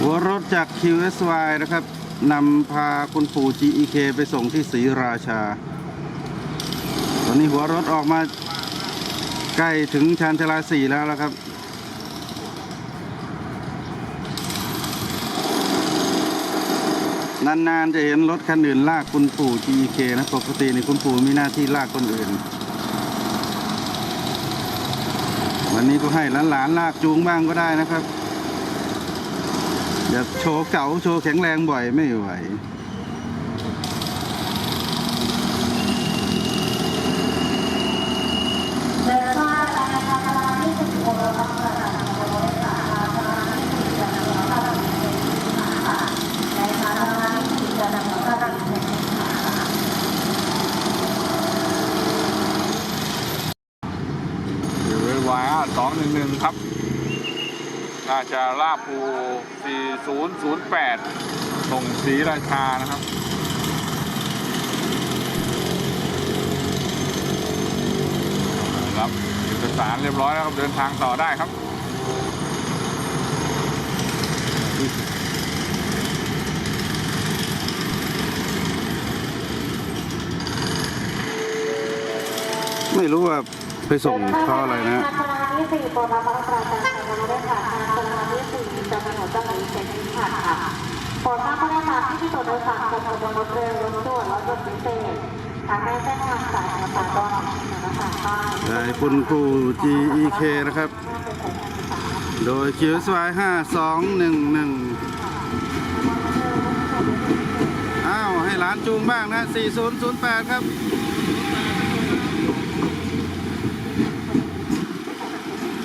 หัวรถจาก QSY นะครับนำพาคุณปู่ GEK ไปส่งที่ศรีราชา ตอนนี้หัวรถออกมาใกล้ถึงชานชาลาสี่แล้วแล้วครับ นานๆจะเห็นรถคันอื่นลากคุณปู่ GEK นะปกติในคุณปู่มีหน้าที่ลากคนอื่น วันนี้ก็ให้หลานๆลากจูงบ้างก็ได้นะครับ อย่าโชว์เก่าโชว์แข็งแรงบ่อยไม่ไหวหรือวาสองหนึ่งหนึ่งครับ น่าจะลาภู 4008 ส่งศรีราชานะครับครับเอกสารเรียบร้อยแล้วครับ เดินทางต่อได้ครับไม่รู้ว่าไปส่งเพราะอะไรนะ เจ้าหน้าที่ผ่านค่ะโปรดทราบผู้โดยสารที่ที่ตรวจโดยสารจะบนรถเร็วรถด่วนรถด่วนพิเศษทางแม่เส้นทางสายสายตะวันอกเหนือสายใต้ได้คุณครู GEK นะครับ โดย QSY 5211อ้าว ให้หลานจูงบ้างนะ 4008 ครับ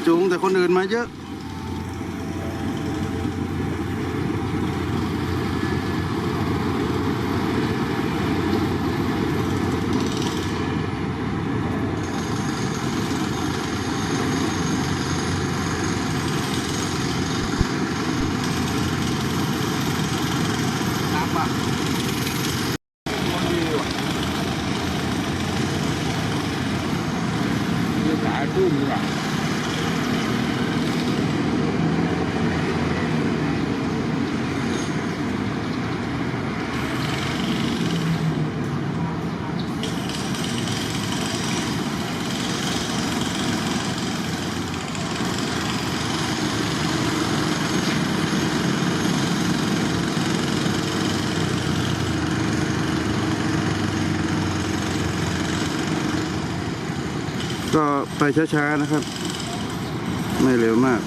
จูงแต่คนอื่นมาเยอะ น้ำอะคนดีว่ะ มีสา ก็ไปช้าๆนะครับ ไม่เร็วมาก